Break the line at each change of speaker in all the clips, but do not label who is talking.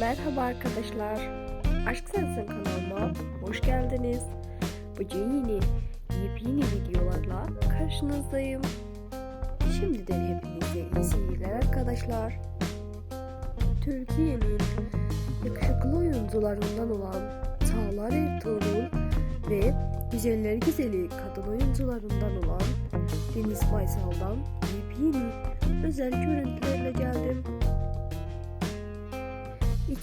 Merhaba arkadaşlar. Aşk Sensin kanalıma hoş geldiniz. Bugün yeni yepyeni videolarla karşınızdayım. Şimdiden hepinize iyi arkadaşlar. Türkiye'nin yakışıklı oyuncularından olan Çağlar Ertuğrul ve güzeller güzeli kadın oyuncularından olan Deniz Baysal'dan yepyeni özel görüntülerle geldim.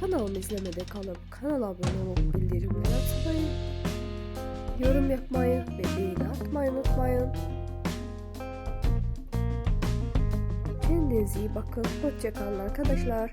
kanalımı izlemede kalıp kanala abone olup bildirimleri açmayı, yorum yapmayı ve beğeni atmayı unutmayın. Kendinize iyi bakın. Hoşçakalın arkadaşlar.